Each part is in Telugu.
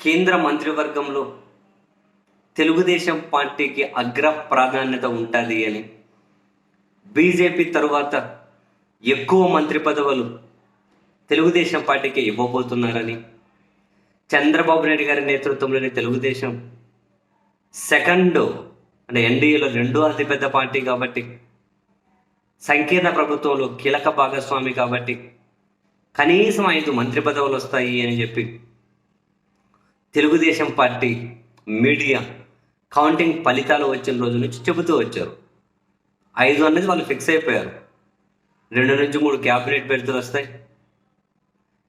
కేంద్ర మంత్రివర్గంలో తెలుగుదేశం పార్టీకి అగ్ర ప్రాధాన్యత ఉంటుంది అని. బీజేపీ తరువాత ఎక్కువ మంత్రి పదవులు తెలుగుదేశం పార్టీకి ఇవ్వబోతున్నారని. చంద్రబాబు నాయుడు గారి నేతృత్వంలోని తెలుగుదేశం సెకండ్ అంటే ఎన్డీఏలో రెండో అతిపెద్ద పార్టీ కాబట్టి సంకేత ప్రభుత్వంలో కీలక భాగస్వామి కాబట్టి కనీసం ఐదు మంత్రి పదవులు వస్తాయి అని చెప్పి తెలుగుదేశం పార్టీ మీడియా కౌంటింగ్ ఫలితాలు వచ్చిన రోజు నుంచి చెబుతూ వచ్చారు. ఐదు అనేది వాళ్ళు ఫిక్స్ అయిపోయారు. రెండు నుంచి మూడు క్యాబినెట్ బెర్తులు వస్తాయి.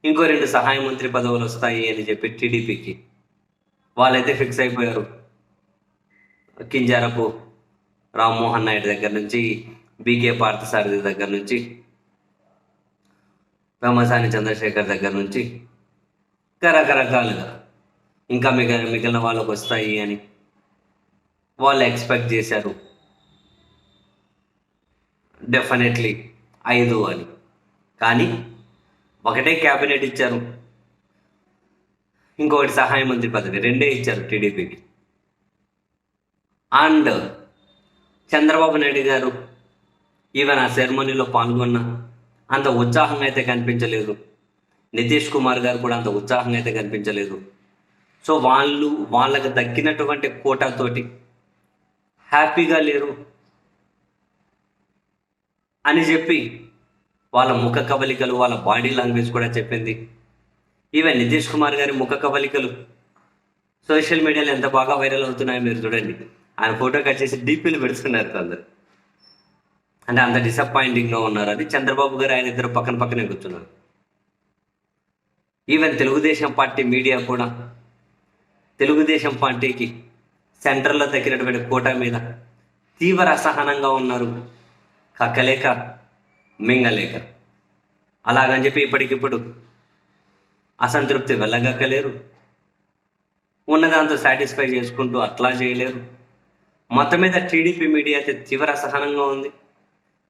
ఇంకో రెండు సహాయ మంత్రి పదవులు వస్తాయి అని చెప్పి టీడీపీకి వాళ్ళైతే ఫిక్స్ అయిపోయారు. కింజారపు రామ్మోహన్ నాయుడు దగ్గర నుంచి బీకే పార్థసారథి దగ్గర నుంచి పెమ్మసాని చంద్రశేఖర్ దగ్గర నుంచి రకరకాలుగా ఇంకా మిగ మిగిలిన వాళ్ళకు వస్తాయి అని వాళ్ళు ఎక్స్పెక్ట్ చేశారు. డెఫినెట్లీ ఐదు అని. కానీ ఒకటే క్యాబినెట్ ఇచ్చారు. ఇంకొకటి సహాయ మంత్రి పదవి రెండే ఇచ్చారు టీడీపీకి. అండ్ చంద్రబాబు నాయుడు గారు ఈవెన్ ఆ సెరమనీలో పాల్గొన్న అంత ఉత్సాహంగా అయితే కనిపించలేదు. నితీష్ కుమార్ గారు కూడా అంత ఉత్సాహంగా అయితే కనిపించలేదు. సో వాళ్ళు వాళ్ళకి తగ్గినటువంటి కోటాతోటి హ్యాపీగా లేరు అని చెప్పి వాళ్ళ ముఖ కవలికలు వాళ్ళ బాడీ లాంగ్వేజ్ కూడా చెప్పింది. ఈవెన్ నితీష్ కుమార్ గారి ముఖ కవలికలు. సోషల్ మీడియాలో ఎంత బాగా వైరల్ అవుతున్నాయో మీరు చూడండి. ఆయన ఫోటో కట్ చేసి డీపీలు పెడుతున్నారు కొందరు అంటే అంత డిసప్పాయింటింగ్గా ఉన్నారు. అది చంద్రబాబు గారు ఆయన ఇద్దరు పక్కన పక్కనే కూర్చున్నారు. ఈవెన్ తెలుగుదేశం పార్టీ మీడియా కూడా తెలుగుదేశం పార్టీకి సెంటర్లో తగ్గినటువంటి కోట మీద తీవ్ర అసహనంగా ఉన్నారు కక్కలేక మింగలేక. అలాగని చెప్పి ఇప్పటికిప్పుడు అసంతృప్తి వెళ్ళగక్కలేరు. ఉన్నదాంతో సాటిస్ఫై చేసుకుంటూ అట్లా చేయలేరు. మొత్తం మీద టీడీపీ మీడియా అయితే తీవ్ర అసహనంగా ఉంది.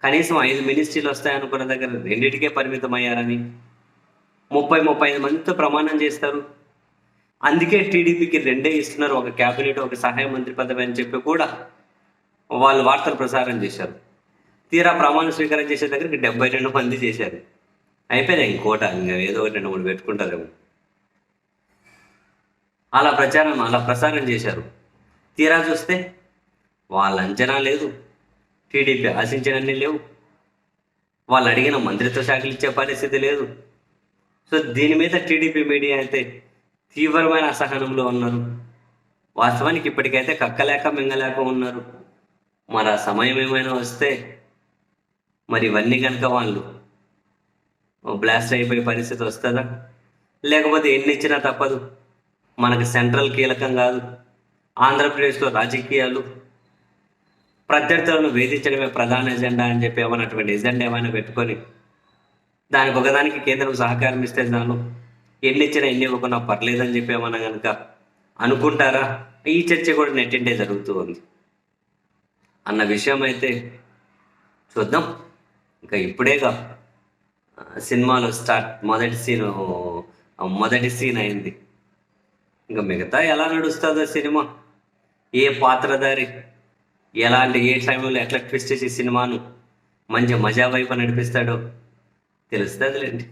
కనీసం ఐదు మినిస్ట్రీలు వస్తాయనుకున్న దగ్గర రెండింటికే పరిమితం అయ్యారని ముప్పై ముప్పై ఐదు మందితో ప్రమాణం చేస్తారు. అందుకే టీడీపీకి రెండే ఇస్తున్నారు. ఒక క్యాబినెట్ ఒక సహాయ మంత్రి పదవి అని చెప్పి కూడా వాళ్ళు వార్తలు ప్రసారం చేశారు. తీరా ప్రమాణ స్వీకారం చేసే దగ్గరికి డెబ్బై రెండు మంది చేశారు. అయిపోయింది ఇంకోట ఇంకా ఏదో ఒకటి రెండు మూడు పెట్టుకుంటారేమో. అలా ప్రచారం అలా ప్రసారం చేశారు. తీరా చూస్తే వాళ్ళ అంచనా లేదు. టీడీపీ ఆశించినన్ని లేవు. వాళ్ళు అడిగిన మంత్రిత్వ శాఖలు ఇచ్చే పరిస్థితి లేదు. సో దీని మీద టీడీపీ మీడియా అయితే తీవ్రమైన అసహనంలో ఉన్నారు. వాస్తవానికి ఇప్పటికైతే కక్కలేక మింగలేక ఉన్నారు. మరి ఆ సమయం ఏమైనా వస్తే మరి ఇవన్నీ కనుక వాళ్ళు బ్లాస్ట్ అయిపోయే పరిస్థితి వస్తుందా? లేకపోతే ఎన్ని ఇచ్చినా తప్పదు. మనకి సెంట్రల్ కీలకం కాదు. ఆంధ్రప్రదేశ్లో రాజకీయాలు. ప్రత్యర్థులను వేధించడమే ప్రధాన ఎజెండా అని చెప్పి ఏమన్నటువంటి ఎజెండా ఏమైనా పెట్టుకొని దానికి ఒకదానికి కేంద్రం సహకారం ఇస్తే చాలు. ఎన్ని ఇచ్చినా ఎన్ని ఇవ్వకున్నా పర్లేదని చెప్పి ఏమన్నా కనుక అనుకుంటారా? ఈ చర్చ కూడా నెట్టింటే జరుగుతూ ఉంది. అన్న విషయం అయితే చూద్దాం. ఇంకా ఇప్పుడేగా ఆ, సినిమాలో స్టార్ట్ మొదటి సీన్ మొదటి సీన్ అయింది. ఇంకా మిగతా ఎలా నడుస్తుందో సినిమా ఏ పాత్రధారి ఎలాంటి ఏ టైంలో ఎట్లా ట్విస్ట్ చేసి సినిమాను మంచి మజా వైపు నడిపిస్తాడో తెలుస్తుందిలేండి.